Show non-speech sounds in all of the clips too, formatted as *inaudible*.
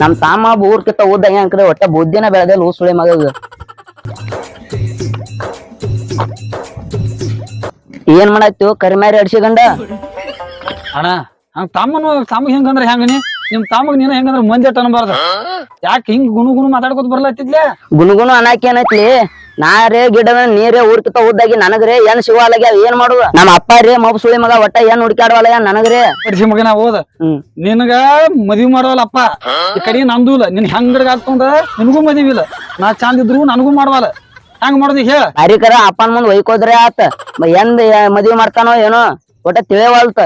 ನಮ್ ತಾಮ ಊರ್ ಕಿತ್ತ ಓದ ಅಂಕಡೆ ಒಟ್ಟ ಬುದ್ಧಿನ ಬೆಳೆದ ಸುಳಿ ಮಗ. ಏನ್ ಮಾಡಾಯ್ತು ಕರಿಮ್ಯಾರಿ ಅಡ್ಸಿಗಂಡ ಅಣ್ಣ ಹಂಗ ತಮ್ಮನು ತಮ್ಮ ಹೆಂಗಂದ್ರ ಹೆಂಗನಿ ನಿಮ್ ತಮ್ಮಗ್ ನೀನ ಹೆಂಗಂದ್ರ ಮಂದಿ ಅನ್ಬಾರ್ದ ಯಾಕೆ ಹಿಂಗ್ ಗುನು ಗುನು ಮಾತಾಡ್ಕೊತ ಬರ್ಲತ್ತಿದ್ಲೆ? ಗುನುಗುನು ಅನಾಕಿ ಏನೈತ್ಲಿ? ನಾ ರೇ ನೀರೆ ನೀರೇ ಊರ್ ಹುದ್ದಾಗಿ ಓದ್ದಾಗಿ ನನಗ್ರೆ ಏನ್ ಸಿಗವಲ್ಲಾಗ್ಯಾವ ಏನ್ ಮಾಡುವ ನಮ್ಮ ಅಪ್ಪ ರೇ ಮಬ್ ಸುಳಿ ಮಗ ಒಟ್ಟ ಏನ್ ಹುಡುಕ್ಯಾಡವಲ್ಲ ನನಗ್ರೆ ಮಗ ಮಗನ ಹೋದ ನಿನಗ ಮದ್ವಿ ಮಾಡವಲ್ಲಪ್ಪ ಈ ಕಡೆ ನಂದು ಇಲ್ಲ. ನಿನ್ ಹೆಂಗಡ್ಗ ಹಾಕೊಂಡ ನಿನಗೂ ಮದ್ವಿ ಇಲ್ಲ. ನಾ ಚಂದ ಇದ್ರು ನನಗೂ ಮಾಡವಲ್ಲ. ಹೆಂಗ್ ಮಾಡುದು ಹೇಳ. ಅರಿಕರ ಅಪ್ಪನ ಮುಂದ್ ಒಯ್ಕೋದ್ರೆ ಆತ. ಎಂದ ಮದ್ವಿ ಮಾಡ್ತಾನೋ ಏನೋ ಒಟ್ಟ ತಿಳಿಯವಲ್ತ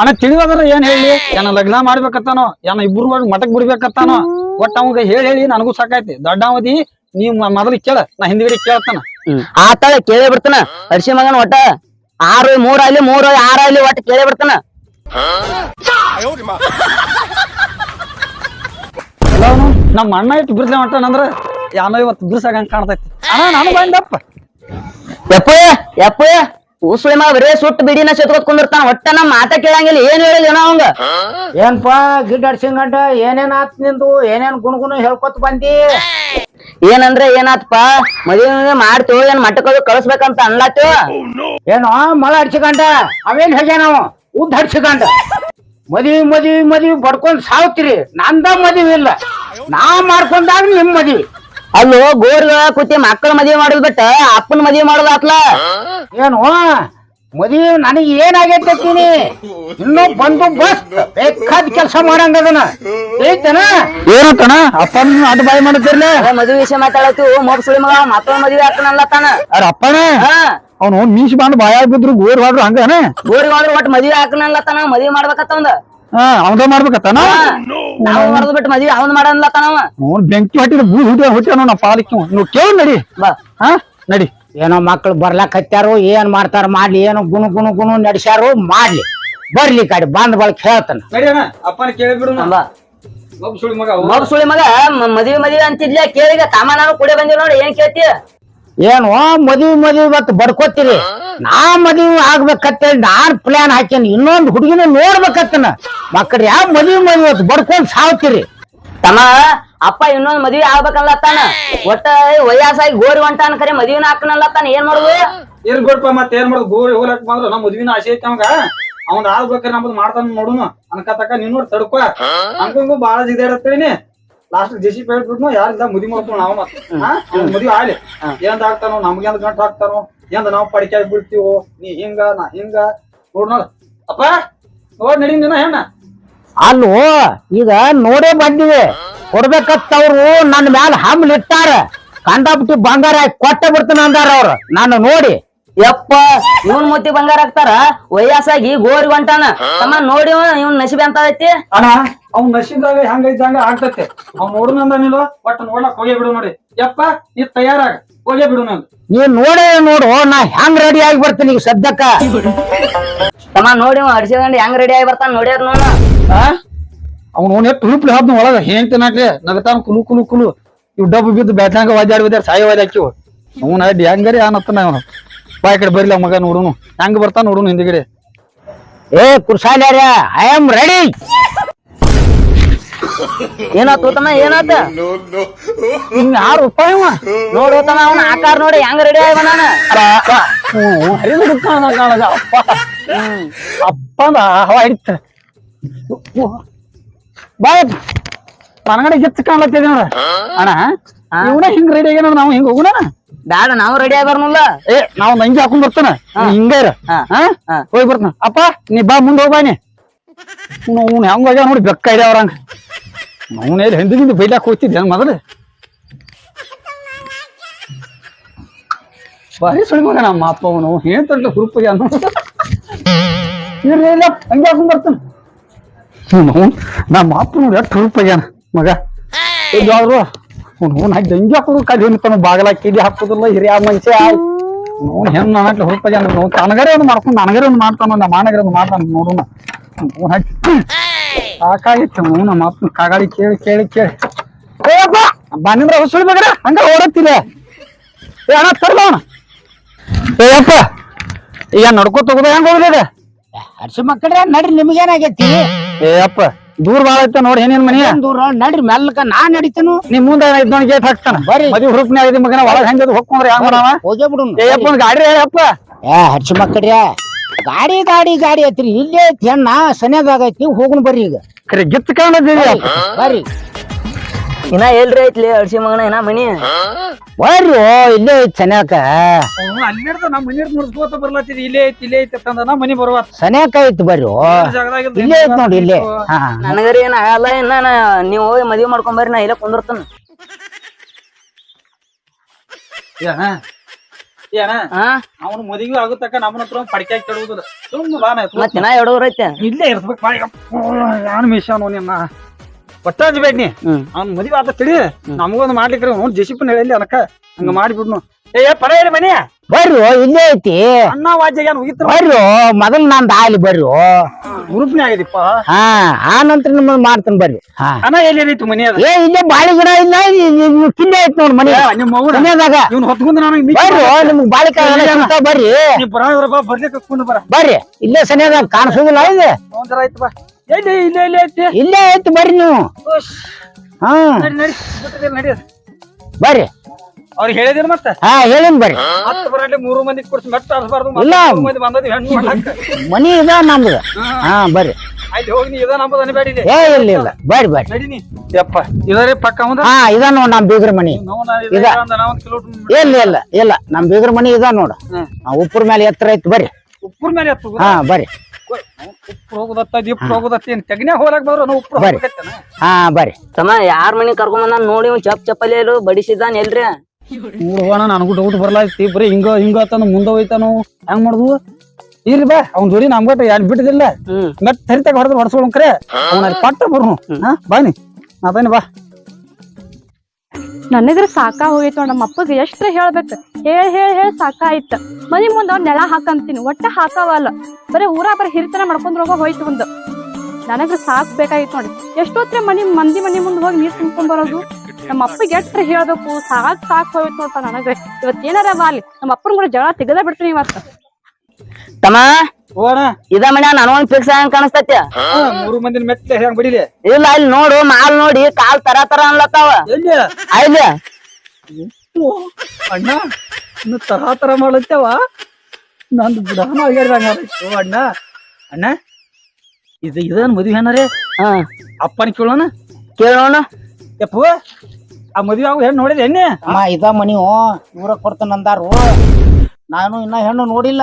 ಅಣ್ಣ ತಿಳಿವಾದ್ರ ಏನ್ ಹೇಳಿ? ಏನ ಲಗ್ನ ಮಾಡ್ಬೇಕತ್ತಾನೋ ಏನ ಇಬ್ರು ಮಠಕ್ ಬಿಡ್ಬೇಕತ್ತಾನೋ ಒಟ್ಟ ಅವಾಗ ಹೇಳಿ ಹೇಳಿ ನನಗೂ ಸಾಕೈತಿ ದೊಡ್ಡಾವಧಿ ನೀವ್ ಮೊದಲು ಕೇಳ ನಾ ಹಿಂದ್ಗಡೆ ಕೇಳ್ತಾನ. ಆ ಆತಾಳ ಕೇಳೇ ಬಿಡ್ತಾನ ಅರ್ಶಿ ಮಗನ ಒಟ್ಟ ಆರು ಮೂರ್ ಆಗ್ಲಿ ಮೂರ್ ಆರ್ ಆಗ್ಲಿ ಒಟ್ಟ ಕೇಳೇ ಬಿಡ್ತಾನ. ನಮ್ ನಮ್ಮ ಅಣ್ಣ ಇಟ್ಟು ಬಿರ್ಲೆ ಹೊಂಟಾನಂದ್ರ ಯಾನೋ ಇವತ್ತು ಬಿರ್ಸಾಗಂಗ್ ಕಾಣ್ತೈತಿ. ಅಣ್ಣ ನಾನು ಬಂದಪ್ಪ ಯಪ್ಪ ಯಪ್ಪ ಉಸುಳಿ ಮಾ ಬರೇ ಸುಟ್ಟು ಬಿಡಿನ ಸೆತ್ಕೊತ್ ಕುಂದಿರ್ತಾನ ಒಟ್ಟ ನಮ್ ಮಾತ ಕೇಳಂಗಿಲ್ಲ ಏನ್ ಹೇಳಿಲ್ಲ ಏನೋ ಅವಂಗ? ಏನ್ಪಾ ಗಿಡ್ಡ ಅಡ್ಸಿಂಗಂಡ ಏನೇನ್ ಆತ್ ನಿಂದು ಏನೇನ್ ಗುಣಗುಣ ಹೇಳ್ಕೊತ ಬಂದಿ? ಏನಂದ್ರೆ ಏನಾತ್ಪ? ಮದುವೆ ಮಾಡ್ತೇವೆ ಏನ್ ಮಟ್ಟಕ್ಕೆ ಕಳಿಸ್ಬೇಕಂತ ಅನ್ಲಾತು ಏನೋ ಮಳ ಅಡ್ಸಿಕಂಡ ಅವೇನ್ ಹೇಗೆ ನಾವು ಉದ್ದ ಹಡ್ಸಿಕಂಡ ಮದ್ವಿ ಮದ್ವಿ ಮದ್ವಿ ಬಡ್ಕೊಂಡ್ ಸಾವ್ತಿರಿ. ನಂದ ಮದ್ವಿ ಇಲ್ಲ. ನಾ ಮಾಡ್ಕೊಂಡಾಗ ನಿಮ್ ಮದ್ವಿ. ಅಲ್ಲೋ ಗೋರ್ಗ ಕೂತಿ ಮಕ್ಕಳ ಮದ್ವೆ ಮಾಡೋದ್ ಬಿಟ್ಟ ಅಪ್ಪನ ಮದ್ವೆ ಮಾಡೋದ್ ಆತ್ಲ? ಏನು? ಮದುವೆ ನನಗೆ ಏನಾಗೈತೀನಿ ಇನ್ನೂ ಬಂದು ಬಸ್ ಬೇಕಾದ ಕೆಲಸ ಮಾಡಂಗದನ ಐತನ? ಕಣ ಅಪ್ಪನ ಅದು ಬಾಯಿ ಮಾಡುತ್ತಿರ್ಲೆ ಮದುವೆ ಮದ್ವೆ ವಿಷಯ ಮಾತಾಡತ್ತು ಮೊಬ್ ಸುಳಿ ಮಗ ಮತ್ತೊಂದ್ ಮದ್ವೆ ಹಾಕನಲ್ಲತ್ತಾನ ಅರ ಅಪ್ಪನ ಹಾ. ಅವನು ಮೀಸ್ ಬಂದು ಬಾಯಾಗ ಬಿದ್ರು ಗೋರ್ ಬಾಡ್ರು ಹಂಗನ? ಗೋರಿಗೆ ಹೋದ್ರೆ ಒಟ್ಟು ಮದ್ವೆ ಮದುವೆ ಮದ್ವೆ ಮಾಡ್ಬೇಕತ್ತವಂದ ಹಾ ಅವನ ಮಾಡ್ಬೇಕತ್ತಾನ ನಾವು ಮಾಡೋದ್ ಬಿಟ್ಟು ಮದ್ವೆ ಅವನ್ ಮಾಡನ್ಲತ್ತಾನವ ಅವ್ನು ಬೆಂಕಿ ಹಟ್ಟಿದ ಬೂ ಹುಟ್ಟಿ ಹುಟ್ಟಿ ನಾ ಪಾಲಿಕ್ಕೆ ನೀವು ಕೇಳಿ ನಡಿ. ಬಾ. ಹಾ ನಡಿ. ಏನೋ ಮಕ್ಳು ಬರ್ಲಾಕ್ ಹತ್ಯಾರು ಏನ್ ಮಾಡ್ತಾರ ಮಾಡ್ಲಿ ಏನೋ ಗುಣ ಗುಣ ಗುಣ ನಡೆಸ್ಯಾರು ಮಾಡ್ಲಿ. ಬರ್ಲಿ ಕಡೆ ಬಂದ್ ಬಳಕ್ ಹೇಳ್ತಾನ. ನಡಿ ಅಣ್ಣ ಅಪ್ಪನ ಕೇಳಿ ಬಿಡು ಬಾ ಸುಳಿ ಮಗ ಮದ್ವಿ ಸುಳಿ ಮಗ ಮದ್ವೆ ಮದ್ವೆ ಅಂತಿದ್ಲೆ ಕೇಳಿಗ ತಾಮ ನಾನು ಕುಡಿ ಬಂದಿವ್ ನೋಡಿ ಏನ್ ಕೇಳ್ತಿ? ಏನು ಮದ್ವಿ ಮದ್ವಿ ಮತ್ತೆ ಬಡ್ಕೋತೀರಿ ನಾ ಮದ್ವಿ ಆಗ್ಬೇಕಂತೇಳಿ ನಾನ್ ಪ್ಲಾನ್ ಹಾಕೇನಿ. ಇನ್ನೊಂದು ಹುಡುಗಿನ ನೋಡ್ಬೇಕತ್ತನ ಮಕ್ಕಳು ಯಾವ ಮದ್ವಿ ಮದ್ವಿ ಇವತ್ತು ಬಡ್ಕೊಂಡ್ ಸಾವ್ತೀರಿ? ತಮ್ಮ ಅಪ್ಪ ಇನ್ನೊಂದ್ ಆಗ್ಬೇಕಲ್ಲ ತಾನ ಒಟ್ಟ ವಯಸ್ಸಾಗಿ ಗೋರಿ ಹೊಂಟಾನ ಕರೆ ಮದ್ವಿನ ಹಾಕನಲ್ಲತ್ತಾನ ಏನ್ ಮಾಡುದು? ಇರ್ ಗೊಡ್ಪ ಮತ್ತೆ ಏನ್ ಮಾಡುದು? ಗೋರಿ ಹೋಗ್ಲಕ್ ಬಂದ್ರ ನಮ್ ಮದ್ವಿನ ಆಸೆ ಐತೆ ಅವಂಗ ಅವ್ನ ಆಗ್ಬೇಕಾರೆ ನಮ್ದು ಮಾಡ್ತಾನ ನೋಡುನು. ಅನ್ಕತಕ ನೀನ್ ನೋಡಿ ತಡ್ಕೋ. ಅನ್ಕೊಂಡು ಬಾಳ ಜಿದಾಡತ್ತೇನಿ ಲಾಸ್ಟ್ ಜೆಸಿ ಹೇಳ್ಬಿಟ್ನು ಯಾರಿಂದ ಮುದಿ ಮಾಡ್ಕೊಂಡು ನಾವು ಮತ್ತೆ ಮದ್ವಿ ಆಗ್ಲಿ. ಎಂದ ಹಾಕ್ತಾನೋ ನಮ್ಗೆ ಎಂದ ಗಂಟು ಹಾಕ್ತಾನೋ ಎಂದ ನಾವು ಪಡಿಕೆ ಬಿಡ್ತೀವೋ ನೀ ಹಿಂಗ ನಾ ಹಿಂಗ. ನೋಡ್ ನೋಡ. ಅಪ್ಪ ನೋಡ್ ನಡಿ ನಿನ್ನ ಹೆಣ್ಣ. ಅಲ್ಲೋ ಈಗ ನೋಡೇ ಬಂದಿದೆ. ಕೊಡ್ಬೇಕತ್ತವ್ರು ನನ್ನ ಮ್ಯಾಲ ಹಮ್ಲಿಟ್ಟಾರ ಕಂಡಾಬಿಟ್ಟು ಬಂಗಾರ ಕೊಟ್ಟ ಬಿಡ್ತಾನ ಅಂದಾರ ಅವ್ರು. ನಾನು ನೋಡಿ. ಯಪ್ಪ ಇವನ್ ಮುತ್ತಿ ಬಂಗಾರ ಹಾಕ್ತಾರ ವಯಸ್ಸಾಗಿ ಗೋರಿ ಹೊಂಟಾನ. ತಮ್ಮ ನೋಡಿ ಇವನ್ ಇವ್ನ್ ನಸಿಬೆ ಅಂತ ಐತಿ? ಅಣ್ಣ ಅವ್ನ ನಶೀಬ್ದಾಗ ಹಂಗ ಆಗ್ತತೆ. ಅವ್ನ್ ನೋಡುನ ಅಂದಾನಿಲ್ಲ ಒಟ್ಟು ನೋಡ್ಲಕ್ ಹೋಗೇ ಬಿಡು ನೋಡಿ. ಯಪ್ಪ ನೀ ತಯಾರಾಗ ಹೋಗೇ ಬಿಡು ನಾನು ನೀ ನೋಡೇ ನೋಡು ನಾ ಹೆಂಗ್ ರೆಡಿ ಆಗಿ ಬರ್ತೀನಿ ಈಗ ಸದ್ಯಕ್ಕ. ತಮ್ಮ ನೋಡಿ ಇವ ಅಡ್ಸಿಕೊಂಡು ಹೆಂಗ್ ರೆಡಿ ಆಗಿ ಬರ್ತಾನ ನೋಡ್ಯಾರ ನೋಡ ಅವ್ನು. ಅವ್ನ ಎಷ್ಟು ಹುಪ್ಲಿ ಹಾದ್ನ ಒಳಗ ಹೆಂಗ್ ತಿನ್ನಾಕ್ಲಿ? ನಗತಾನ ಕುಲು ಕುಲು ಕುಲು. ಇವ್ ಡಬ್ಬು ಬಿದ್ದು ಬ್ಯಾಟ್ನಾಗ ವಾದ್ಯಾಡ್ ಬಿದ್ದಾರ ಸಾಯಿ ವಾದ್ಯಾಕಿವ್ ಅವ್ನ ಅಡ್ಡಿ ಹೆಂಗರಿ ಅನ್ನತ್ತಾನ ಅವನು ಬಾ ಈ ಕಡೆ ಬರ್ಲ ಮಗ ನೋಡುನು. ಹೆಂಗ್ ಬರ್ತಾ ನೋಡುನು ಹಿಂದಿಗಡೆ. ಏ ಕುರ್ಸಾಲ್ಯಾರ ಐ ಆಮ್ ರೆಡಿ ಏನಾತು ತಮ್ಮ ಏನಾತ? ಹಿಂಗ ಆರು ರೂಪಾಯಿ ನೋಡ್ ತಮ್ಮ ಅವನ ಆಕಾರ ನೋಡಿ, ಹೆಂಗ್ ರೆಡಿ ಆಯ್ವ ನಾನು? ಅಪ್ಪ. ಅಪ್ಪ ಅಂದ ಹವಾ ಹಿಡಿತ. ಬಾಯ್ ಮನಗಡೆ ಗೆಚ್ಚ ಕಾಣ್ಲತ್ತಿದೆ ನೋಡ. ಅಣ್ಣ, ಇವನ ಹಿಂಗ್ ರೆಡಿ ಆಗ್ಯಾನ ನಾವು ಹಿಂಗ ಹೋಗುಣ ಬ್ಯಾಡ ನಾವು ರೆಡಿ ಆಗಿ ಬರ್ನಲ್ಲ ಏ ನಾವ್ ನಂಗೆ ಹಾಕೊಂಡ್ ಬರ್ತಾನ. ಹಾ. ಹಾ. ಹಾ. ಹೋಗಿ ಬರ್ತಾನ. ಅಪ್ಪ ನೀ ಬಾ ಮುಂದೆ ಹೋಗ್ಬಾನಿ ಅವ್ನು ಹೆಂಗ್ ಹೋಗ್ಯಾವ ನೋಡಿ ಬೆಕ್ಕ ಇದೆ ಅವ್ರಂಗ ಅವ್ನ ಎಲ್ಲಿ ಹಿಂದಿಗಿಂದ ಬೈಲಾಕ್ ಹೋಗ್ತಿದ್ದೆ ಮೊದಲು? ಬಾರಿ ಸುಳಿ ಮಗ ನಮ್ಮ ಅಪ್ಪ ಅವನು. ಏನ್ ತಟ್ಟ ಹುರುಪಿಗೆ ಅನ್ನೋ ಇಲ್ಲ ಹಂಗೆ ಹಾಕೊಂಡ್ ಬರ್ತಾನ. ನಮ್ಮ ಅಪ್ಪ ನೋಡಿ ಎಷ್ಟು ಹುರುಪಾಗ್ಯಾನ ಮಗ. ಇದ್ದಾದ್ರು ಹಾಕಿ ಹಂಗೆ ಹಾಕೋದು ಕಡಿಮೆ ಬಾಗಲ ಕಿಡಿ ಹಾಕೋದಿಲ್ಲ ಹಿರಿಯ ಮನುಷ್ಯ. ನೋಡಿ ಹೆಣ್ಣು ನನಗೆ ಹುರುಪಾಗ್ಯಾನ ಅವ್ನು ತನಗರೆ ಒಂದು ಮಾಡ್ಕೊಂಡು ನನಗರೇ ಒಂದು ಮಾಡ್ತಾನ ನಮ್ಮ ಮಾನಗರೆ ಒಂದು ಮಾಡ್ತಾನ ನೋಡೋಣ ಫೋನ್ ಹಾಕಿ ಸಾಕಾಗಿತ್ತು ಅವ್ನು ನಮ್ಮ ಅಪ್ಪನ ಕಾಗಾಡಿ ಕೇಳಿ ಕೇಳಿ ಕೇಳಿ. ಏಪ್ಪ ಬಂದಿದ್ರ ಸುಳಿ ಮಗರ ಹಂಗ ಓಡತ್ತಿಲ್ಲ ಏ ಅಣ್ಣ ತರ್ಲ ಅವನ. ಏಯಪ್ಪ ಈಗ ನಡ್ಕೋ ತಗೋದ ಹೆಂಗ್ ಹೋಗ್ಲಿದೆ ಹರ್ಷ ಮಕ್ಕಳ್ರೆ ನಡ್ರಿ ನಿಮ್ಗೇನಾಗೈತಿ? ಏ ಅಪ್ಪ. ದೂರ ಬಾಳ ಐತ ನೋಡಿ ಏನೇನ್ ಮನಿ? ದೂರ? ನಡ್ರಿ ಮೆಲ್ಲಕ ನಾ ನಡಿತೇನು? ನಿಮ್ ಮುಂದೆ ಗೇಟ್ ಹಾಕ್ತಾನ ಬರಿ ಮದಿ ಹುರುಪ್ನೇ ಆಗಿದೆ ಮಗನ ಒಳಗ್ ಹೆಂಗದು ಹೋಗ್ಕೊಂಡ್ರಿ ಹೆಂಗ್ ಮಾಡವ? ಹೋಗೇ ಬಿಡು ಒಂದ್ ಗಾಡಿ ಹೇಳಪ್ಪ ಏ ಹರ್ಷ ಮಕ್ಕಳ್ರಿ ಗಾಡಿ ಗಾಡಿ ಗಾಡಿ ಐತ್ರಿ. ಇಲ್ಲೇ ಐತಿ ಹೆಣ್ಣ ಸನ್ಯಾದಾಗ ಐತಿ ಹೋಗುನ್ ಬರ್ರಿ ಈಗ. ಕರೆ ಗಿತ್ ಕಾಣದ್ರಿ. ಬರ್ರಿ. ಇನ್ನ ಎಲ್ರಿ ಐತ್ಲಿ ಅಡ್ಸಿ ಮಗನ ಇನ್ನ ಮನಿ? ಬರ್ರಿ ಇಲ್ಲೇ ಐತಿ ಸನ್ಯಾಕ. ಅಲ್ಲಿರ್ದ ನಮ್ಮ ಮನಿ ಮುರ್ಸ್ಕೋತ ಬರ್ಲತ್ತಿದ್ ಇಲ್ಲೇ ಐತಿ ಇಲ್ಲೇ ಐತಿ ಅಂತಂದ ನಾ ಮನಿ ಬರುವ. ಸನ್ಯಾಕ ಐತಿ ಬರ್ರಿ ಓ. ಇಲ್ಲೇ ಐತಿ ನೋಡಿ ಇಲ್ಲೇ. ಹಾ ನನಗರಿ ಏನ ಆಗಲ್ಲ ಇನ್ನ ನಾ ನೀವ್ ಹೋಗಿ ಮದ್ವೆ ಮಾಡ್ಕೊಂಡ್ ಬರ್ರಿ ನಾ ಇಲ್ಲೇ ಕುಂದಿರ್ತಾನ. ಏನ? ಏನ? ಹಾ ಅವನು ಮದುವೆ ಆಗುತ್ತಕ್ಕ ನಮ್ಮನ ಹತ್ರ ಪಡಿಕೆ ಕೆಡುವುದಿಲ್ಲ. ಸುಮ್ಮನೆ ಬಾನ ಮತ್ತೆ ನಾ ಎರಡು ಐತೆ. ಇಲ್ಲೇ ಇರ್ಬೇಕು ಬಾಯ್ ಯಾನ್ ಮಿಷನ್ ನಿನ್ನ. ಒಟ್ಟ ಹಚ್ಬೇಕ್ ನೀ ಹ್ಮ್. ಅವ್ನ್ ಮದುವೆ ಆತ ತಿಳಿ ನಮಗೊಂದು ಮಾಡ್ಲಿಕ್ರ ಅವ್ನು ಜೆಸಿಪನ್ ಹೇಳಿ ಅನಕ ಹಂಗ ಮಾಡಿಬಿಡ್ನು. ಏ ಪರ ಹೇಳಿ ಮನಿ. ಬರ್ರಿ ಇಲ್ಲೇ ಐತಿ. ಅಣ್ಣ ವಾಜ್ಯ ಏನ್ ಹೋಗಿತ್ರ ಬರ್ರಿ ಮೊದಲ್ ನಾನ್ ದಾಲಿ ಬರ್ರಿ. ಗುರುಪ್ನೇ ಆಗಿದಿಪ್ಪ ಹಾ ಆ ನಂತರ ನಿಮ್ಮನ್ನ ಮಾಡ್ತೇನೆ ಬರ್ರಿ. ಹಾ. ಅಣ್ಣ ಎಲ್ಲಿ ಐತಿ ಮನಿ ಅದ? ಏ ಇಲ್ಲೇ ಬಾಳಿ ಗಿಡ ಇಲ್ಲ ಕಿಲ್ಲೆ ಐತಿ ನೋಡ್ ಮನಿ. ಏ, ನಿಮ್ಮ ಅವ್ನ ಸನ್ಯಾದಾಗ ಇವ್ನು ಹೊತ್ಕೊಂಡು ನಾನು ಬರ್ರು ನಿಮ್ಗ್ ಬಾಳಿಕಾಯಿ ಎಲ್ಲ ಸಿಗ್ತಾವ್ ಬರ್ರಿ. ನೀ ಬರ ಬಾ ಬರ್ಲಿಕ್ಕೆ ಕುಂದು ಬರ. ಬರ್ರಿ ಇಲ್ಲೇ ಸನ್ಯಾದಾಗ ಕಾಣಿಸೋದಿಲ್ಲ ಇದೆ. ಒಂಥರ ಆಯ್ತು ಬಾ ಎಲ್ಲಿ ಇಲ್ಲೇ ಇಲ್ಲೇ ಐತಿ ಇಲ್ಲೇ ಐತಿ ಬರ್ರಿ ನೀವು. ಹಾ. ನಡಿ ನಡಿ ಬಿಟ್ಟಿದ್ದೀರಿ, ನಡಿ. ಬರ್ರಿ. ಅವ್ರಿಗೆ ಹೇಳಿದಿರ ಮತ್ತೆ? ಹಾ ಹೇಳಿನ್ ಬರ್ರಿ. ಹತ್ತು ಬರಲಿ ಮೂರು ಮಂದಿ ಕೊಡ್ಸಿ ಮೆಟ್ಟ ಆರಿಸಬಾರ್ದು ಇಲ್ಲ. ಮಂದಿ ಬಂದದಿ ಹೆಣ್ಣು ಮನಿ ಇದ ನಮ್ದು. ಹಾ. ಬರ್ರಿ. ಅಲ್ಲಿ ಹೋಗಿ ನೀ ಇದ ನಂಬದ ಅನ್ಬೇಡಿ ಇಲ್ಲಿ. ಏ ಇಲ್ಲ ಇಲ್ಲ. ಬರ್ರಿ ಬರ್ರಿ. ನೀ. ಯಪ್ಪ ಇದರೇ ಪಕ್ಕ ಅವಂದ ಹಾ ಇದ ನೋಡ್ ನಮ್ ಬೀಗ್ರ ಮನಿ. ನಾವು ನಾ ಇದ ಇದ. ಅಂದ ನಾವ್ ಒಂದ್ ಕಿಲೋಮೀಟರ್ ಇಲ್ಲ ಇಲ್ಲ ಇಲ್ಲ. ನಮ್ ಬೀಗ್ರ ಮನಿ ಇದ ನೋಡ. ಉಪ್ಪರ ಮೇಲೆ ಎತ್ತರ ಐತಿ ಬರ್ರಿ. ಉಪ್ಪುರ್ ಮೇಲೆ ಹತ್ತು ಹಾ ಬರ್ರಿ. ಹೋಗುದತ್ತ ದಿಪ್ಪ ಹೋಗುದತ್ತ ಏನ್ ತೆಗ್ನ್ಯಾಗ ಹೋಗ್ಲಾಕ್ ಬರೋ ನಾವು ಉಪ್ಪು ಬರ್ರಿ. ಹಾ ಬರ್ರಿ. ತಮ್ಮ ಯಾರ್ ಮನಿ ಕರ್ಕೊಂಡ್ ನೋಡಿ ಇವ್ ಚಪ್ ಚಪ್ಪಲಿ ಬಡಿಸಿದಾನ ಬಡಿಸಿದ್ದಾನ ಎಲ್ರಿ? ಹೋಗೋಣ ನನಗೂ ಡೌಟ್ ಬರ್ಲಾಯ್ತಿ. ಬರೀ ಹಿಂಗ ಹಿಂಗ ಆತನ ಮುಂದೆ ಹೋಯ್ತಾನು. ಹೆಂಗ್ ಮಾಡುದು? ಇರ್ಲಿ ಬಾ ಅವ್ನ ಜೋಡಿ ನಮ್ಗಟ್ಟು ಯಾರು ಬಿಟ್ಟದಿಲ್ಲ ಮತ್ತೆ ಮೆಟ್ ತರಿತಾಗ ಹೊಡೆದ್ರೆ ಹೊಡ್ಸ್ಕೊಳಂ ಕರೆ ಅವ್ನ ಅಲ್ಲಿ ಪಟ್ಟ ಬರ್ನು ಹಾ ಬಾನಿ ಅದೇನಿ ಬಾ. ನನಗ್ರ ಸಾಕ ಹೋಗೈತಿ ನಮ್ಮ ಅಪ್ಪಗೆ ಎಷ್ಟ್ರ ಹೇಳ್ಬೇಕು? ಹೇಳ್ ಹೇಳ್ ಹೇಳ್ ಸಾಕಾಯ್ತ ಮನಿ ಮುಂದ ಅವ್ನ ನೆಲ ಹಾಕಂತೀನಿ. ಒಟ್ಟ ಹಾಕವಲ್ಲ. ಬರೀ ಊರ ಬರೀ ಹಿರಿತನ ಮಾಡ್ಕೊಂಡ್ ಹೋಗೋ ಹೋಯ್ತು ಒಂದು ನನಗ್ರ ಸಾಕ್ ಬೇಕಾಗಿತ್ತು ನೋಡಿ ಎಷ್ಟೊತ್ತರ ಮನಿ ಮಂದಿ ಮನಿ ಮುಂದೆ ಹೋಗಿ ನೀರ್ ತುಂಬ್ಕೊಂಡ್ ಬರೋದು? ನಮ್ಮ ಅಪ್ಪಗೆ ಎಷ್ಟ್ರ ಹೇಳ್ಬೇಕು? ಸಾಕ್ ಸಾಕ್ ಹೋಯ್ತು ನೋಡ್ಪ ನನಗ್ರೆ ಇವತ್ತು ಏನಾರ ಬಾಲಿ ನಮ್ಮ ಅಪ್ಪನ ಕೂಡ ಜಗಳ ತೆಗದ ಬಿಡ್ತೀನಿ ಇವತ್ತ. ತಮ್ಮ? ಹೋಗೋಣ. ಇದ ಮನ್ಯಾಗ ನನಗೊಂದ್ ಫಿಕ್ಸ್ ಹಂಗ ಕಾಣಿಸ್ತೈತಿ? ಮೂರು ಮಂದಿನ ಮೆತ್ತೆ ಹೆಂಗ್ ಬಡಿಲಿ? ಇಲ್ಲ ಇಲ್ಲಿ ನೋಡು ಮಾಲ್ ನೋಡಿ ಕಾಲ್ ತರ ತರ ಅನ್ಲತ್ತಾವ. ಎಲ್ಲಿ? ಅಲ್ಲಿ. ಓ, ಅಣ್ಣ ಇನ್ನು ತರ ತರ ಮಾಡತ್ತೇವ ನಂದು ಬಿಡಾನ ಆಗ್ಯಾರ ಅಣ್ಣ ಅಣ್ಣ ಇದು ಇದನ್ ಮದ್ವೆ ಏನಾರೇ ಹಾ. ಅಪ್ಪನ ಕೇಳೋಣ? ಕೇಳೋಣ. ಯಪ್ಪು ಆ ಮದ್ವೆ ಆಗು ಹೆಣ್ಣು ನೋಡಿದೆ ಎಣ್ಣೆ? ಅಮ್ಮ ಇದ ಮನಿ ಇವ್ರ ಕೊಡ್ತಾನ ಅಂದಾರು ನಾನು ಇನ್ನ ಹೆಣ್ಣು ನೋಡಿಲ್ಲ.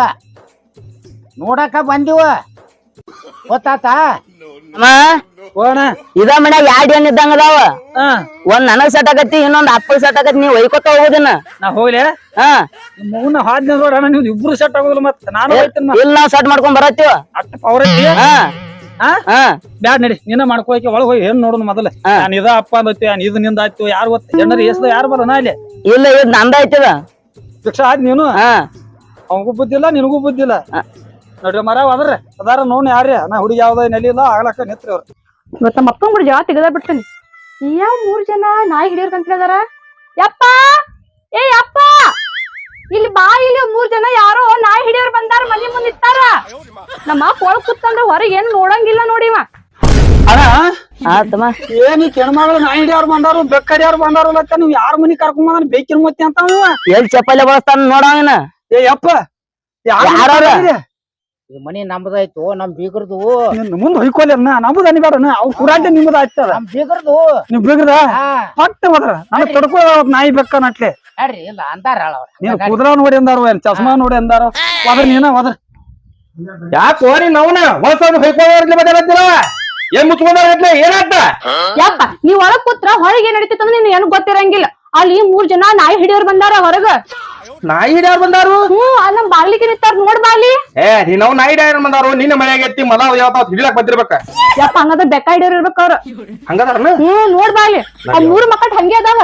ನೋಡಕ ಬಂದಿವ. ಗೊತ್ತಾತ? ಅಮ್ಮ? ಓಣ ಇದ ಮನ್ಯಾಗ ಎರಡ್ ಏನ್ ಇದ್ದಂಗ ಅದಾವ? ಹಾ. ಒಂದ್ ನನಗ್ ಸೆಟ್ ಆಗತ್ತಿ ಇನ್ನೊಂದ್ ಅಪ್ಪಗ್ ಸೆಟ್ ಆಗತ್ತಿ ನೀವ್ ಒಯ್ಕೊತ ಹೋಗೋದನ್ನ. ನಾ ಹೋಗ್ಲಿ? ಹಾ. ಮಗುನ ಹಾದ್ನ ನೋಡಣ ನೀವು ಇಬ್ರು ಸೆಟ್ ಆಗೋದಿಲ್ಲ ಮತ್ತ. ನಾನು ಹೋಯ್ತೇನೆ ಇಲ್ಲ ನಾವ್ ಸೆಟ್ ಮಾಡ್ಕೊಂಡ್ ಬರತ್ತೀವ? ಅಟ್ಟ ಪವರ್ ಐತಿ? ಹಾ. ಹಾ? ಹಾ. ಬ್ಯಾಡ್ ನಡಿ ನಿನ್ನ ಮಾಡ್ಕೋಕೆ ಒಳಗ್ ಹೋಗಿ ಏನ್ ನೋಡೋಣ ಮೊದಲ. ಹಾ. ನಾನು ಇದ ಅಪ್ಪ ಅಂದೈತಿ ನಾನು ಇದು ನಿಂದ ಆಯ್ತು ಯಾರು ಗೊತ್ತ? ಹೆಣ್ಣರ ಎಸ್ದ ಯಾರು ಬರೋಣ ಅಲ್ಲಿ? ಇಲ್ಲ ಇದ್ ನಂದ ಐತಿದ ಭಿಕ್ಷ ಆದ್ ನೀನು? ಹಾ. ಅವನಿಗೂ ಬುದ್ಧಿಲ್ಲ ನಿನಗೂ ಬುದ್ಧಿಲ್ಲ. ನೋಡ್ರಿ ಮರ ಅದ್ರ. ಅದಾರ ನೋಡ್ ಯಾರ್ರಿ? ನಾ ಹುಡುಗಿ ಯಾವ್ದ ನೆಲಿಲ್ಲ ಇಲ್ಲ ಆಗ್ಲಕ್ಕ ನಿತ್ರಿ ಅವ್ರು. ಇವತ್ತ ನಮ್ಮ ಅಪ್ಪನ ಜಾ ತೆಗದ ಬಿಡ್ತೀನಿ ಯಾವ ಮೂರ್ ಜನ ನಾಯಿ ಹಿಡಿಯೋರ್ ಹೇಳಿದಾರ? ಯಪ್ಪ! ಏ ಯಪ್ಪ! ಇಲ್ಲಿ ಬಾ ಇಲ್ಲಿ ಮೂರ್ ಜನ ಯಾರೋ ನಾಯಿ ಹಿಡಿಯೋರ್ ಬಂದಾರ ಮನೆ ಮುಂದೆ ಇತ್ತಾರ ನಮ್ಮ ಒಳಗ್ ಕೂತ್ಕೊಂಡ್ರೆ ಹೊರಗೆ ಏನ್ ನೋಡಂಗಿಲ್ಲ ನೋಡಿವ ಅಣ್ಣ ಹಾ ತಮ್ಮ ಏನ್ ಈ ಕೆಣಮಗಳು ನಾಯಿ ಹಿಡಿಯವ್ರು ಬಂದಾರು ಬೆಕ್ಕಡಿಯವ್ರು ಬಂದಾರು ಅಂತ ನೀವು ಯಾರ ಮನಿ ಕರ್ಕೊಂಡ್ ಬಂದಾನ ಬೇಕಿನ ಮತ್ತೆ ಅಂತ. ಎಲ್ ಚಪ್ಪಲಿ ಬಳಸ್ತಾನ ನೋಡವನ ಏ ಯಪ್ಪ! ಯಾರ? ಈ ಮನಿ ನಮ್ದಾಯ್ತು ನಮ್ ಬೀಗರ್ದು. ನಿನ್ನ ಮುಂದ್ ಹೊಯ್ಕೊಲಿ ಅನ್ನ ನಮ್ದು ಅನಿಬೇಡನ ಅವ್ ಕುರಾಟೆ ನಿಮ್ದು ಆಯ್ತದ ನಮ್ ಬೀಗರ್ದು. ನೀವ್ ಬಿಗ್ರದ? ಹಾ. ಪಟ್ಟ ಹೋದ್ರ. ನನಗ್ ತಡ್ಕೋ ನಾಯಿ ಬೆಕ್ಕ ನಟ್ಲೆ. ನಡ್ರಿ ಇಲ್ಲ ಅವ್ರ. ನೀನ್ ಕುದ್ರ ನೋಡಿ ಅಂದಾರ ಚಸ್ಮಾ ನೋಡಿ ಅಂದಾರು ಹೋದ್ರ ನೀನ ಹೋದ್ರ. ಯಾಕ ಹೋರಿ ನವನ? ಹೊಲಸನ್ನು ಹೊಯ್ಕೊಳ್ಳೋರ್ಲಿ ಬದಲತ್ತಿರ ಏನ್ ಮುಚ್ಕೊಂಡ್ರೆ ಏನಾಗ್ತ? ಯಪ್ಪ ನೀವ್ ಒಳಗ್ ಕೂತ್ರ ಹೊರಗೆ ಏನ್ ನಡೀತಿತ್ತಂದ್ರೆ ನೀನ್ ಏನು ಗೊತ್ತಿರಂಗಿಲ್ಲ. ಅಲ್ಲಿ ಮೂರ್ ಜನ ನಾಯಿ ಹಿಡಿಯೋರ್ ಬಂದಾರ ಹೊರಗ. ನಾಯಿ ಹಿಡಿಯಾರ ಬಂದಾರು? ಹ್ಞೂ ಅಲ್ಲಿ ನಮ್ ಬಾಗ್ಲಿಗೆ ನಿಂತಾರ ನೋಡ್ ಬಾಲಿ ಏ ನೀನವ್ ನಾಯಿ ಹಿಡಿಯಾರ ಬಂದಾರು ನಿನ್ನ ಮನೆಯಾಗ ಎತ್ತಿ ಮಲ ಯಾವತ್ತಾವ್ ಹಿಡಿಲಕ್ ಬಂದಿರ್ಬೇಕ. ಯಪ್ಪ ಹಂಗದ ಬೆಕ್ಕ ಹಿಡಿಯೋರ್ ಇರ್ಬೇಕ ಅವ್ರ. ಹಂಗದಾರನ ಹ್ಮ್ ನೋಡ್ ಬಾಲಿ ಆ ಮೂರ್ ಮಕ್ಕಳ ಹಂಗೆ ಅದಾವ.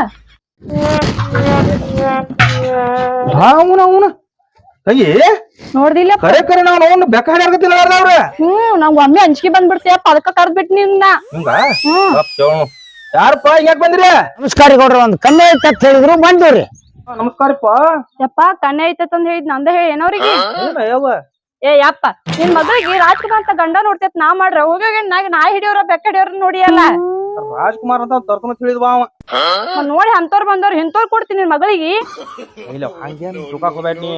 ಅವನ ಅವನ. ಅಯ್ಯೇ ನೋಡ್ದಿಲ್ಲ ಕರೆ ಕರೆ ನಾವು ಅವನು ಬೆಕ್ಕ ಹಾಡಾರ್ಗತ್ತಿಲ್ಲ ಅವ್ರ. ಹ್ಮ್ ನಾವ್ ಒಮ್ಮೆ ಅಂಜಿಕೆ ಬಂದ್ಬಿಡ್ತೀಯಪ್ಪ ಅದಕ್ಕ ಕರ್ದ್ಬಿಟ್ ನಿನ್ನ ಹಿಂಗ? ಯಾರಪ್ಪ ಹಿಂಗ್ಯಾಕ್ ಬಂದ್ರಿ? ನಮಸ್ಕಾರ ಗೌಡ್ರ ಒಂದ್ ಕಮ್ಮಿ ಐತೆ ಅಂತ ಹೇಳಿದ್ರು ಬಂದಿವ್ರಿ ನಮಸ್ಕಾರಪ್ಪ. ಯಪ್ಪ ಕಣ್ಣೆ ಐತತ್ ಹೇಳಿದ್ ನಂದ ಹೇಳಿ ಏನವ್ರಿಗೆ? ಏನ ಏ ಯಪ್ಪ ನಿನ್ ಮಗಳಿಗೆ ರಾಜ್ಕುಮಾರ್ ಅಂತ ಗಂಡ ನೋಡ್ತೇತ್ ನಾ ಮಾಡ್ರ. ಹೋಗಿ ಹೋಗಿ ನಾಗ ನಾಯಿ ಹಿಡಿಯೋರ ಬೆಕ್ಕ ನೋಡಿ ನೋಡಿಯಲ್ಲ? ರಾಜ್ಕುಮಾರ್ ಅಂತ ತರ್ತನ ತಿಳಿದ್ವಾ ಅವ. ನೋಡಿ ಅಂತವ್ರ ಬಂದವ್ರ ಇಂತವ್ರ ಕೊಡ್ತೀನಿ ನಿನ್ ಮಗಳಿಗೆ. ಇಲ್ಲ ಹಂಗೇನ್ ದುಕಾಕ್ ಹೋಗ್ಬೇಡ ನೀ.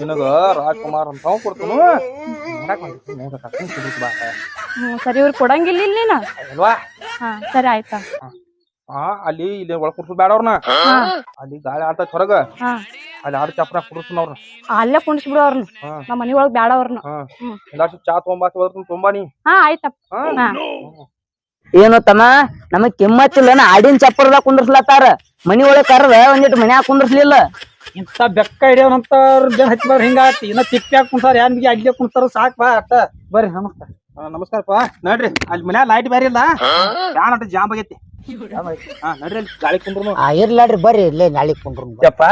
ನಿನಗ ರಾಜ್ಕುಮಾರ್ ಅಂತ ಕೊಡ್ತೀನಿ. ಸರಿ ಇವ್ರು ಕೊಡಂಗಿಲ್ಲ ಇಲ್ಲಿ ನೀನು. ಅಲ್ವಾ ಹಾ ಸರಿ ಆಯ್ತಾ. ಹಾ ಅಲ್ಲಿ ಇಲ್ಲಿ ಒಳ ಕುರ್ಸು ಬೇಡ ಅವ್ರನ್ನ ಅಲ್ಲಿ ಗಾಳಿ ಆಡ್ತ ಹೊರಗ. ಹಾ. ಅಲ್ಲಿ ಆಡ್ ಚಪ್ರ ಅವ್ರನ್ನ ಅಲ್ಲೇ ಕುಣಿಸ್ ಬಿಡು ಅವ್ರನ್ನ ಹಾ. ನಮ್ಮ ಮನಿ ಒಳಗ್ ಬ್ಯಾಡ ಅವ್ರನ್ನ ಹಾ. ಹ್ಮ್. ಎಲ್ಲಾರ್ಸು ಚಾ ತೊಗೊಂಬಾಸ್ ಹೋದ್ರ ತುಂಬಾ ನೀ. ಹಾ ಆಯ್ತಪ್ಪ. ಹಾ. ಹಾ. ಏನು ತಮ್ಮ? ನಮಗ್ ಕಿಮ್ಮತ್ತಿಲ್ಲ ಆಡಿನ ಚಪ್ಪರದಾಗ ಕುಂದ್ರಸ್ಲತ್ತಾರ? ಮನಿ ಒಳಗ್ ಕರ್ದ ಒಂದಿಟ್ಟು ಮನ್ಯಾಗ ಕುಂದ್ರಸ್ಲಿಲ್ಲ. ಇಂತ ಬೆಕ್ಕ ಹಿಡಿಯೋನಂತ ಜನ ಹಚ್ಬಾರ ಹಿಂಗಾತಿ. ಇನ್ನ ತಿಪ್ಪ್ಯಾಗ ಕುಂತಾರ ಯಾನ್ ಬಿಗಿ ಅಡ್ಗೆ ಕುಂತಾರ ಸಾಕ್ ಬಾ ಅಟ್ಟ ಬರ್ರಿ ನಮಸ್ಕಾರ. ನಮಸ್ಕಾರಪ್ಪ. ನೋಡ್ರಿ ಅಲ್ಲಿ ಮನ್ಯಾಗ ಲೈಟ್ ಬೇರೆ ಇಲ್ಲ ಫ್ಯಾನ್ ಅಂತ ಜಾಮ್ ಆಗೈತಿ. ಇರ್ಲಾಡ್ರಿ ಬರ್ರಿ ಇಲ್ಲೇ ನಾಳೆ ಕುಂಡ್ರು ಯಪ್ಪ.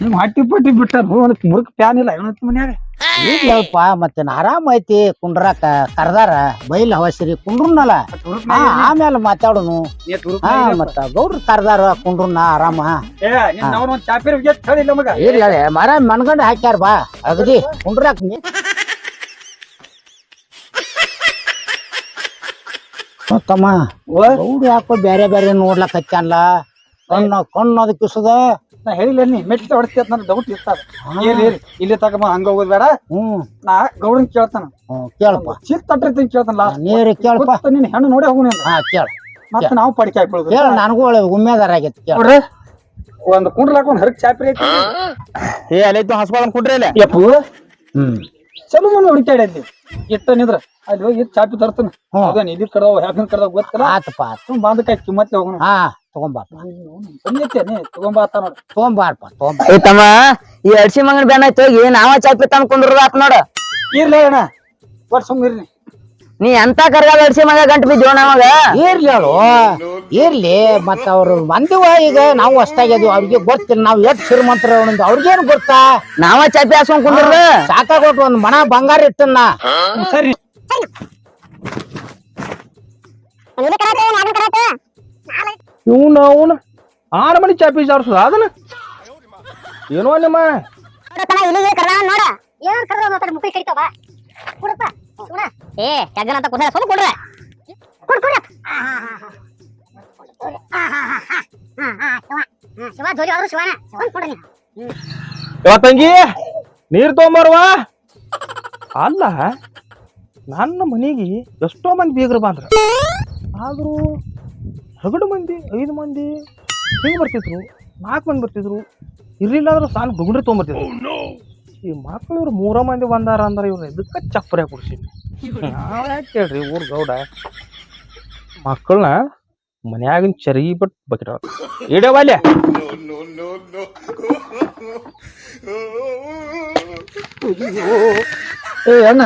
ನಿಮ್ ಹಟ್ಟಿ ಪಟ್ಟಿ ಬಿಟ್ಟಾರ ಮುರುಕ್ ಪ್ಯಾನ್ ಇಲ್ಲ ಏನಂತ ಮನ್ಯಾಗ. ಇಲ್ಲಪ್ಪ ಮತ್ತೆ ಆರಾಮ ಐತಿ ಕುಂಡ್ರಾಕ ಕರ್ದಾರ ಬೈಲ್ ಹವಸರಿ ಕುಂಡ್ರುನಲ್ಲ ಆಮೇಲೆ ಮಾತಾಡೋನು. ಹಾ ಮತ್ತ ಗೌಡ್ರ ಕರ್ದಾರ ಕುಂಡ್ರುನ ಆರಾಮ ಇರ್ಲ ಮರ ಮನ್ಗಂಡ ಹಾಕ್ಯಾರ ಬಾ ಅಗದಿ ಕುಂಡ್ರಾಕ್ ನೀ. ಓ ತಮ್ಮ ಗೌಡ್ರು ಯಾಕೋ ಬ್ಯಾರೆ ಬ್ಯಾರೆ ನೋಡ್ಲಕ್ ಹಚ್ಚಾನ್ಲ? ಕಣ್ಣು ಕಣ್ಣು ಅದಕ್ಕೆ ಕಿಸದ? ನಾ ಹೇಳಿಲ್ಲ ನೀ ಮೆಟ್ಟಿ ಹೊಡ್ತೀಯ ನನ್ನ ಡೌಟ್ ಇರ್ತಾರ ಇಲ್ಲಿ ತಕ ಹಂಗ ಹೋಗೋದ್ ಬೇಡ. ಹ್ಮ್. ನಾ ಗೌಡನ್ ಕೇಳ್ತಾನ. ಹ್ಮ್ ಕೇಳಪ್ಪ. ಚಿತ್ ತಟ್ಟಿರ್ತೀನಿ ಕೇಳ್ತಾನ ಲಾಸ್ಟ್ ನೀರು ಕೇಳಪ್ಪ. ನೀನ್ ಹೆಣ್ಣು ನೋಡಿ ಹೋಗುನ ಹಾ ಕೇಳ. ಮತ್ತೆ ನಾವು ಪಡಿಕೆ ಹಾಕೊಳ್ಳೋದು ಕೇಳ ನನಗೂ ಒಳ್ಳೆ ಉಮ್ಮೇದಾರ ಆಗೈತಿ ಕೇಳ. ನೋಡ್ರಿ ಒಂದ್ ಕುಂಡ್ರಾಕೊಂಡ್ ಒಂದ್ ಹರಕ್ ಚಾಪ್ರಿ ಐತಿ. ಏ ಅಲ್ಲಿ ಹಸ್ಬಾಲ್ ಕುಂಡ್ರಿ ಇಲ್ಲ ಯಪ್ಪು. ಹ್ಮ್. ಚಲೋ ಮಂದಿ ಹುಡುಕಾಡಿ ಅಲ್ಲಿ. ಇಟ್ಟನಿದ್ರ ಅಲ್ಲಿ ಹೋಗಿ ಚಾಪಿ ತರ್ತಾನ. ಹ್ಮ್. ಅದ ನಿಧಿ ಕಡವ ಹ್ಯಾಪಿನ ಕಡವ ಗೊತ್ತಲ್ಲ? ಆತಪ್ಪ. ಆತ ಸುಮ್ ಬಂದಕಾಯ್ ಕಿಮ್ಮತ್ತೆ ಹೋಗೋಣ. ಹಾ ತಗೊಂಬಾಪ ಬಂದೈತೇನೆ ತಗೊಂಬ ಆತ ನೋಡು. ತಗೊಂಬಾರಪ್ಪ ತಗೊಂಬ. ಏ ತಮ್ಮ ಈ ಅಡ್ಸಿ ಮಂಗನ ಬ್ಯಾನ್ ಆಯ್ತು ಹೋಗಿ ನಾವ ಚಾಪಿ ತಂದ್ ಕುಂದ್ರದ ಆತ್ ನೋಡ. ಇರ್ಲಿ ಅಣ್ಣ. ಬಟ್ ಸುಮ್ ಇರ್ಲಿ. ನೀ ಎಂತ ಕರ್ಗಾಲ ಅಡ್ಸಿ ಮಗ ಗಂಟು ಬಿದ್ದೀವ ನಮಗ ಇರ್ಲಿ ಹೇಳು ಇರ್ಲಿ ಮತ್ತ ಅವ್ರು ಬಂದಿವ ಈಗ ನಾವು ಅಷ್ಟಾಗ್ಯದು ಅವ್ರಿಗೆ ಗೊತ್ತಿಲ್ಲ ನಾವ್ ಎಷ್ಟ್ ಶ್ರೀಮಂತರ ಅವ್ರಿಗೇನು ಗೊತ್ತಾ? ನಾವ ಚಪ್ಪಿ ಹಾಸ್ಕೊಂಡ್ ಸಾಕ ಕೊಟ್ಟು ಒಂದ್ ಮನ ಬಂಗಾರ ಇಟ್ಟನ್ನ. ಸರಿ. ಇವ್ನ ಅವನು ಆರು ಮಣಿ ಚಾಪಿ ಜಾರ್ಸದ ಅದನ್ನ? ಏನೋ ನಿಮ್ಮ? ಏ ಕಗ್ಗನ ಅಂತ ಕುಂದ್ರ ಸ್ವಲ್ಪ ಕೊಡ್ರೆ. ಶಿವ. ಜೋಲಿ ಆದ್ರು ಶಿವನ. ಶಿವನ್ ಕೊಡ್ರಿ ನೀವು ಯಾವ ತಂಗಿ, ನೀರ್ ತಗೊಂಬರ್ವ? ಅಲ್ಲ, ನನ್ನ ಮನೆಗೆ ಎಷ್ಟೋ ಮಂದಿ ಬೀಗರು ಬಂದ್ರ. ಆದ್ರೂ ಹಗಡು ಮಂದಿ, ಐದು ಮಂದಿ ಹಿಂಗ್ ಬರ್ತಿದ್ರು, ನಾಲ್ಕು ಮಂದಿ ಬರ್ತಿದ್ರು. ಇರ್ಲಿಲ್ಲ ಅಂದ್ರೆ ಸಾಲು ಗುಂಡ್ರಿ ತೊಗೊಂಬರ್ತಿದ್ರು. ಈ ಮಕ್ಳು ಇವ್ರು ಮೂರ ಮಂದಿ ಬಂದಾರ ಅಂದ್ರೆ ಇವ್ರು ಎದಕ್ಕೆ ಚಪ್ಪರೆ ಕುಡ್ಸಿ ನಾವು ಯಾಕೆ ಕೇಳ್ರಿ ಊರ್ ಗೌಡ. ಮಕ್ಕಳನ್ನ ಮನ್ಯಾಗಿನ ಚರಿ ಬಟ್ ಬಕೆಟ್ ಇಡವಾಲೆ ಏ ಅಣ್ಣ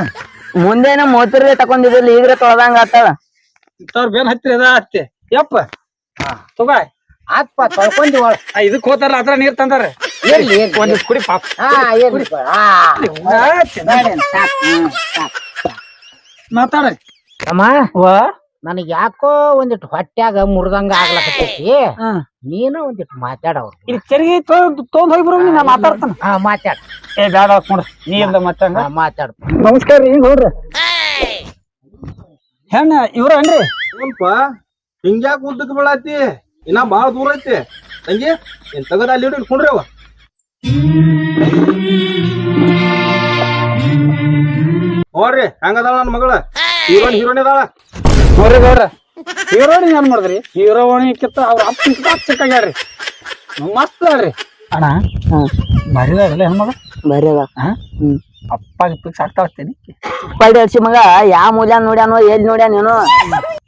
ಮುಂದೇನ ಮೂವತ್ತರೇ ತಕೊಂಡಿದ್ದಿಲ್ಲ ಈಗ್ರೆ ತೊಳ್ದಂಗ ಆತಾಳ. ಇಂಥವ್ರ ಬೇನ್ ಹತ್ತಿರ ಅದ ಹತ್ತಿ. ಯಪ್ಪ. ತಗೋ ಆತ್ಪ ತೊಳ್ಕೊಂಡಿ ಇದಕ್ಕೆ ಹೋತಾರ ಅದ್ರ ನೀರ್ ತಂದಾರ. ಇರ್ಲಿ ಒಂದಿಷ್ಟು ಕುಡಿ ಪಾಪ. ಹಾ ಮಾತಾಡ್ರಿ ಅಮ್ಮ ವಾ? ನನಗೆ ಯಾಕೋ ಒಂದಿಟ್ಟು ಹೊಟ್ಯಾಗ ಮುರ್ದಂಗ ಆಗ್ಲಕತ್ತೈತಿ. ನೀನು ಒಂದಿಟ್ಟು ಮಾತಾಡವ್ರು ಇಲ್ಲಿ ಚರಿಗೆ ತೊಗೊಂಡ್ ಹೋಗಿ ಬರೋ ನಾ ಮಾತಾಡ್ತಾನ. ಹಾ ಮಾತಾಡ. ಏ ಬೇಡ ನೋಡ್ರಿ ನೀ ಇಲ್ಲ ಮಾತಾಡ ಮಾತಾಡ. ನಮಸ್ಕಾರ ರೀ ನೋಡ್ರಿ ಹೆಣ್ಣ ಇವ್ರ ಅನ್ರಿ ಏನಪ್ಪ? ಹಿಂಗ್ಯಾಕ ಉದ್ದಕ್ಕೆ ಬೀಳಾತಿ? ಇನ್ನ ಬಾಳ ದೂರ ಐತಿ. ತಂಗಿ ಏನ್ ತಗದ ಅಲ್ಲಿ ಇಟ್ಕೊಂಡ್ರಿ ಅವ. ನೋಡ್ರಿ ಹೆಂಗದಾಳ ನನ್ನ ಮಗಳ? ಹೀರೋನ್ ಹೀರೋನ್ ಅದಾಳ ನೋಡ್ರಿ ಗೌಡ್ರ. ಹೀರೋಣಿ ಏನ್ ಮಾಡಿದ್ರಿ? ಕಿತ್ತ ಅವ್ರ ಅಪ್ಪ ಚಿಕ್ಕಾಗ್ಯಾಡ್ರಿ ಮಸ್ತ್ ಅಲ್ರಿ ಅಣ್ಣ ಭಾರಿ ಆಗಲ್ಲ ಹೆಣ್ಮಗ ಬರೀ ಅಪ್ಪ ಗಿಪ್ಪಿಗೆ ಸಾಕ್ತಾಳ್ತೇನಿ ಪಲ್ಡಿ ಹಚ್ಚಿ ಮಗ ಯಾ ಮೂಲ್ಯಾನ್ ನೋಡ್ಯಾನೋ ಎಲ್ಲಿ ನೋಡ್ಯಾನ ಏನು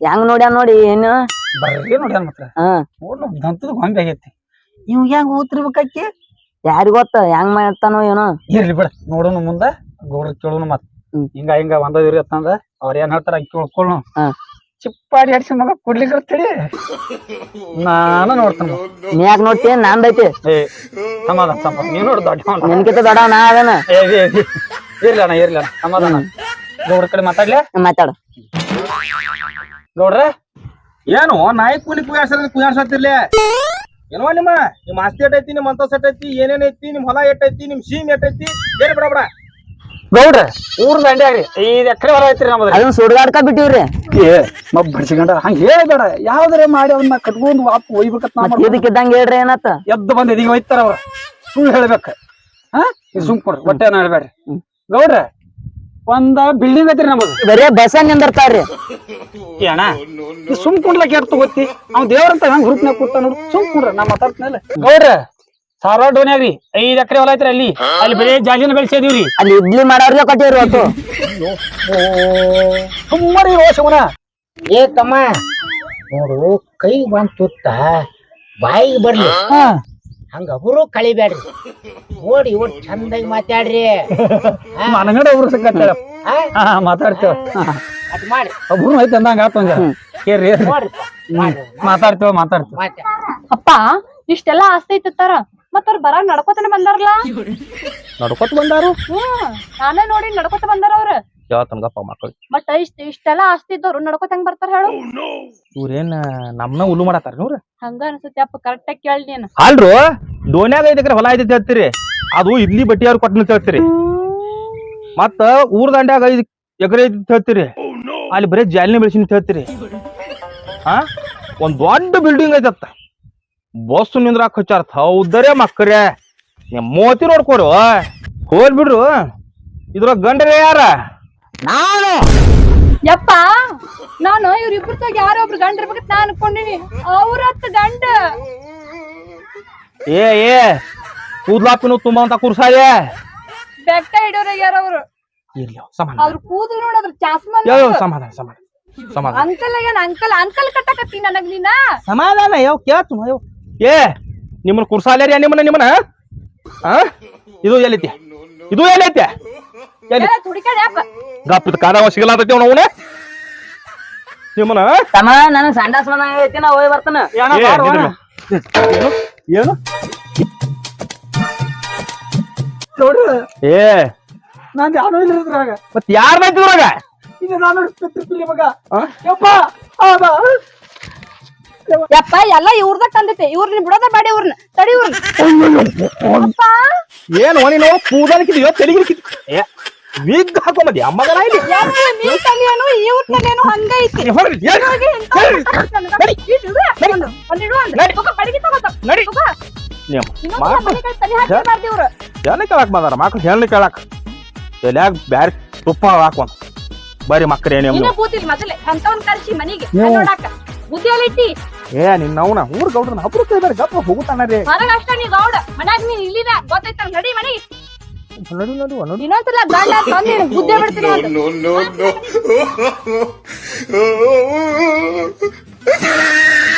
ಹೆಂಗ್ ನೋಡ್ಯಾನ ನೋಡಿ ಏನು ಬರ್ರಿ ನೋಡ್ಯಾನ ಮಾತ್ರ? ಹಾ. ನಮ್ ದಂತದ ಗೊಂಬೆ ಆಗೈತಿ. ಇವ್ ಹೆಂಗ್ ಓದ್ತಿರ್ಬೇಕಾಕಿ ಯಾರಿಗ್ ಗೊತ್ತ? ಹೆಂಗ್ ಮಾಡ್ತಾನೋ ಏನೋ. ಇರ್ಲಿ ಬಿಡ ನೋಡೋಣ ಮುಂದ ಗೌಡ್ರ ಕೇಳೋಣ ಮತ್. ಹ್ಮ್. ಹಿಂಗ ಹಿಂಗ ಒಂದದಿರಿ ಅಂತಂದ ಅವ್ರ ಏನ್ ಹೇಳ್ತಾರ ಹಂಗ್ ಕೇಳ್ಕೊಳ್ಳೋಣ ಹಾ. ಚಿಪ್ಪಾಡಿ ಹಡ್ಸಿ ಮಗ ಕೊಡ್ಲಿಕ್ಕೆ ನಾನು ನೋಡ್ತಾನ. ನೀ ಯಾಕೆ ನೋಡ್ತಿ? ನಂದೈತಿ ಏ ಸಮಾಧಾನ ಸಮಾಧಾನ. ನೀವ್ ನೋಡ್ ದೊಡ್ಡ ನಿನ್ಕಿತ ದೊಡ್ಡ ನಾ ಅದನ ಇರ್ಲಿ ಅಣ್ಣ ಇರ್ಲಿ ಅಣ್ಣ ಸಮಾಧಾನ. ಗೌಡ್ರ ಕಡೆ ಮಾತಾಡ್ಲಿ? ಮಾತಾಡ. ಗೌಡ್ರ? ಏನು ನಾಯಿ ಕೂಲಿ ಕುಯಾಡ್ಸ ಕುಯಾಡ್ಸತ್ತಿರ್ಲಿ ಏನೋ ನಿಮ್ಮ ನಿಮ್ಮ ಆಸ್ತಿ ಎಟ್ಟೈತಿ ನಿಮ್ ಅಂತ ಎಟ್ಟೈತಿ ಐತಿ ಏನೇನ್ ಐತಿ ನಿಮ್ ಹೊಲ ಎಟ್ಟೈತಿ ನಿಮ್ ಸೀಮ್ ಎಟ್ಟೈತಿ ಬೇರೆ ಬಿಡ ಬಿಡ. ಗೌಡ್ರ ಊರ್ ದಂಡ್ಯಾಗ್ರಿ ಐದ್ ಎಕರೆ ಹೊರ ಐತ್ರಿ ನಮ್ದು. ಅದನ್ನ ಸುಡ್ಗಾಡ್ಕ ಬಿಟ್ಟಿವ್ರಿ. ಏ ಮಬ್ ಬಡ್ಸಿಕೊಂಡ ಹಂಗ ಹೇಳ್ಬೇಡ ಯಾವ್ದಾರೆ ಮಾಡಿ ಅವನ್ನ ಕಟ್ಕೊಂಡು ವಾಪ್ ಒಯ್ಬೇಕ ನಾ ಇದಕ್ಕಿದ್ದಂಗ ಹೇಳ್ರಿ ಏನತ್ತ? ಎದ್ದು ಬಂದ್ ಎದಿಗೆ ಒಯ್ತಾರ ಅವ್ರ. ಸುಳ್ಳು ಹೇಳ್ಬೇಕ. ಹಾ? ಸುಮ್ ಕೊಡ್ರಿ ಹೊಟ್ಟೆ ಹೇಳ್ಬೇಡ್ರಿ. ಗೌಡ್ರ ಒಂದ ಬಿಲ್ಡಿಂಗ್ ಐತ್ರಿ ನಮ್ದು. ಬರೇ ಬಸ ನಿಂದಿರ್ತಾರ್ರಿ. ಏ ಅಣ್ಣ ಸುಮ್ ಕುಂಡ್ಲಕ್ ಕೇರ್ ತಗೋತಿ? ಅವ್ ದೇವ್ರಂತ ಹೆಂಗ್ ಗ್ರೂಪ್ನಾಗ ಕೂತ ನೋಡು. ಸುಮ್ ಕುಂಡ್ರ ನಾ ಮಾತಾಡ್ತನಲ್ಲ ಗೌಡ್ರ ಸಾರಾ ಡೋನ್ಯಾಗ್ರಿ ಐದ್ ಎಕರೆ ಹೊಲ ಐತ್ರಿ ಅಲ್ಲಿ. ಅಲ್ಲಿ ಬರೀ ಜಾಲಿನ ಬೆಳೆಸಿದೀವ್ರಿ ಅಲ್ಲಿ ಇಡ್ಲಿ ಮಾಡೋರ್ಗೆ ಕೊಟ್ಟಿವ್ರಿ ಅವತ್ತು ಸುಮ್ಮನೆ ಓ ಶಿವನ. ಏ ತಮ್ಮ ನೋಡು ಕೈ ಬಂದ್ ತುತ್ತ ಬಾಯಿಗೆ ಬರ್ಲಿ. ಹಾ. ಹಂಗ ಅವರು ಕಳಿಬೇಡ್ರಿ. ನೋಡಿ ಒಟ್ ಚಂದಾಗಿ ಮಾತಾಡ್ರಿ. *laughs* ಮನಗಡೆ ಒಬ್ರು ಸಿಕ್ಕತ್ತೇಳ ಮಾತಾಡ್ತೇವ. ಅದ್ ಮಾಡಿ. ಒಬ್ರು ಐತೆ ಅಂದಂಗ ಆತಂಗ ಮಾಡ್ರಿ ಮಾತಾಡ್ತೇವ ಮಾತಾಡ್ತೇವ. ಮಾತಾಡ್ ಅಪ್ಪ ಇಷ್ಟೆಲ್ಲಾ ಆಸ್ತಿ ಐತಿತ್ತಾರ ಮತ್ತ ಅವ್ರ ಬರ ನಡ್ಕೋತಾನೆ ಬಂದಾರಲ್ಲ ನಡ್ಕೋತ ಬಂದಾರು. ಹ್ಮ್. ನಾನೇ ನೋಡಿ ನಡ್ಕೋತ ಬಂದಾರ ಅವ್ರ. ಕೇಳತನ್ಗಪ್ಪ ಮಕ್ಕಳು ಬಟ್ ಇಷ್ಟ ಇಷ್ಟೆಲ್ಲ ಆಸ್ತಿ ಇದ್ದವ್ರು ನಡ್ಕೋತ ಹೆಂಗ್ ಬರ್ತಾರ ಹೇಳು? ಇವ್ರೇನ್ ನಮ್ನ ಉಲ್ಲು ಮಾಡತ್ತಾರ ನೋಡ್ರಿ ಹಂಗ ಅನ್ಸುತ್ತೆ ಅಪ್ಪ ಕರೆಕ್ಟ್ ಆಗಿ ಕೇಳಿ ನೀನ್. ಅಲ್ರು? ಡೋನ್ಯಾಗ ಐದ್ ಎಕರೆ ಹೊಲ ಐತಿ ಹೇಳ್ತೀರಿ. ಅದು ಇಡ್ಲಿ ಬಟ್ಟಿ ಅವ್ರು ಕೊಟ್ಟನ ಹೇಳ್ತೀರಿ. ಮತ್ತ ಊರ್ ದಂಡ್ಯಾಗ ಐದ್ ಎಕರೆ ಐತಿ ಅಂತ ಹೇಳ್ತೀರಿ. ಅಲ್ಲಿ ಬರೀ ಜಾಲಿನ ಬೆಳೆಸಿನ ಹೇಳ್ತೀರಿ. ಹಾ? ಒಂದ್ ದೊಡ್ಡ ಬಿಲ್ಡಿಂಗ್ ಐತತ್ತ ಬಸ್ ನಿಂದ್ರಾಕ್ ಹಚ್ಚಾರ ಹೌದರೇ ಮಕ್ಕರೇ ನಿಮ್ ಮೋತಿ ನೋಡ್ಕೊರು ಹೋಲ್ ಬಿಡ್ರು ಇದ್ರ ಗಂಡರೇ ಯಾರ? ನಾನು? ಯಪ್ಪ ನಾನು ಇವ್ರಿಬ್ರತಾಗ ಯಾರೋ ಒಬ್ರು ಗಂಡ ಇರ್ಬೇಕಂತ ನಾ ಅನ್ಕೊಂಡಿನಿ. ಅವ್ರ ಗಂಡ. ಏ ಏ ಕೂದ್ಲಾಪಿನ ತುಂಬಾ ಅಂತ ಕುರ್ಸಾಯೇ ಬೆಟ್ಟ ಹಿಡಿಯೋರ ಯಾರ ಅವ್ರು. ಇರ್ಲಿ ಸಮಾಧಾನ. ಅವ್ರ ಕೂದಲು ನೋಡದ್ರ ಚಾಸ್ಮನ್ ಯೋ, ಯೋ, ಸಮಾಧಾನ ಸಮಾಧಾನ ಸಮಾಧಾನ. ಅಂಕಲ್ ಏನ್ ಅಂಕಲ್ ಅಂಕಲ್ ಕಟ್ಟಕತ್ತಿ ನನಗ್ ನೀನ? ಸಮಾಧಾನ ಯಾವ ಕೇಳ್ತು ಯಾವ ಏ ನಿಮ್ಮನ್ನ ಕುರ್ಸಾಲೇರಿ ನಿಮ್ಮನ್ನ ನಿಮ್ಮನ್ನ ಆ? ಇದು ಎಲ್ಲೈತಿ ಇದು ಏನೈತೆ? ಯಪ್ಪ ಗಪ್ಪಿದ ಕಾಡವ ಸಿಗಲಾತೈತಿ ಅವ್ನ ಅವನೇ? ನಿಮ್ಮನ? ತಮ್ಮ ನನಗ್ ಸಂಡಾಸ್ ಬಂದಂಗ ಐತಿ ನಾ ಹೋಗಿ ಬರ್ತಾನ. ಏನು ನೋಡ್ರಿ ಏ. ನಾನ್ ಯಾರು ಇಲ್ಲ ಇದ್ರಾಗ. ಮತ್ ಯಾರ ಇದ್ರಾಗ ಇದು ನಾನು ಪಿತೃಪಿಲಿ ಮಗ. ಯಪ್ಪ ಹೌದ ಯಪ್ಪ ಎಲ್ಲ ಇವ್ರದ ತಂದೈತೆ. ಇವ್ರನ್ನ ಬಿಡೋದ ಬೇಡ ಇವ್ರನ್ನ ತಡಿ ಇವ್ರನ್ನ ಅಪ್ಪ ಏನು ನೀನು ಕೂದಲಿಕ್ಕಿದೆಯೋ ತೆಲಿಗಿರಿಕಿದ್ ಏ ವಿಗ್ ಹಾಕೊಂಬದಿ ಅಮ್ಮಗನ ಇಲ್ಲಿ? ನೀ ತಲೆಯೇನು ಇವ್ರ ತಲೆಯೇನು ಹಂಗೈತಿ. ನೀ ಹೊರಡಿ, ನಡಿ. ನೀವು ಇವ್ರು. ಹೆಣ್ಣು ಕೇಳಕ್ ಬಂದಾರ ಮಕ್ಳು ಹೇಳಿ ಕೇಳಕ್. ಎಲ್ಯಾಗ ಬ್ಯಾರೆ ತುಪ್ಪ ಹಾಕೊಂಡ್ ಬರೀ ನೀನೇ ಕೂತಿಲ್ ಮೊದಲೇ ಅಂತವನ್ ಕರ್ಸಿ ಮನಿಗೆ. ನಾನ್ ನೋಡಾಕ ಬುದ್ಧಿ ಐತಿ ಏ ನಿನ್ನ ಅವನ ಊರ್ ಗೌಡ್ರನ್ನ ಅಪರೂಪ ಇದಾರೆ ಗಪ್ಪ ಹೋಗುತ್ತಾನ ರೀ ಹೊರಗ ಅಷ್ಟ ನೀ ಗೌಡ. ಮನ್ಯಾಗ ನೀ ಇಲ್ಲಿದ. ಗೊತ್ತೈತಲ್ಲ ನಡಿ ಮನಿ ನಡಿ ನಡಿ ನಡಿ. ಇನ್ನೊಂದ್ಸಲ ಗಂಡ ತಂದು ನಿನಗ್ ಬಿಡ್ತೀನಿ ಅಂತ. No, no, no. *laughs* *laughs*